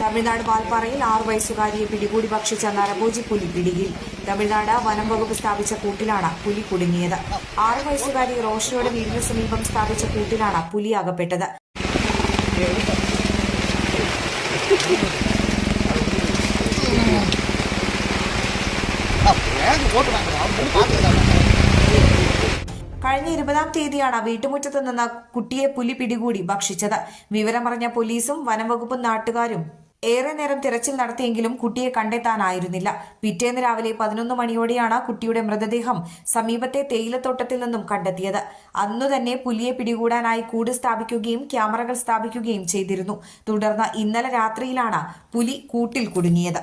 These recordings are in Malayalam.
Tamil Nadu വാൽപ്പാറയിൽ ആറു വയസ്സുകാരിയെ പിടികൂടി ഭക്ഷിച്ച നരഭോജി പുലി പിടിയിൽ. തമിഴ്നാട് വനം വകുപ്പ് സ്ഥാപിച്ച കൂട്ടിലാണ് പുലി കുടുങ്ങിയത്. ആറു വയസ്സുകാരി റോഷയുടെ വീടിന് സമീപം സ്ഥാപിച്ച കൂട്ടിലാണ് പുലി അകപ്പെട്ടത്. കഴിഞ്ഞ ഇരുപതാം തീയതിയാണ് വീട്ടുമുറ്റത്ത് നിന്ന് കുട്ടിയെ പുലി പിടികൂടി ഭക്ഷിച്ചത്. വിവരമറിഞ്ഞ പോലീസും വനംവകുപ്പും നാട്ടുകാരും ഏറെ നേരം തിരച്ചിൽ നടത്തിയെങ്കിലും കുട്ടിയെ കണ്ടെത്താനായിരുന്നില്ല. പിറ്റേന്ന് രാവിലെ പതിനൊന്ന് മണിയോടെയാണ് കുട്ടിയുടെ മൃതദേഹം സമീപത്തെ തേയിലത്തോട്ടത്തിൽ നിന്നും കണ്ടെത്തിയത്. അന്നു തന്നെ പുലിയെ പിടികൂടാനായി കൂട് സ്ഥാപിക്കുകയും ക്യാമറകൾ സ്ഥാപിക്കുകയും ചെയ്തിരുന്നു. തുടർന്ന് ഇന്നലെ രാത്രിയിലാണ് പുലി കൂട്ടിൽ കുടുങ്ങിയത്.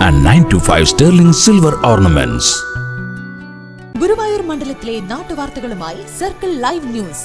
and nine two five sterling silver ornaments Guruvayur മണ്ഡലത്തിലെ നാട്ടുവാർത്തകളുമായി സർക്കിൾ ലൈവ് ന്യൂസ്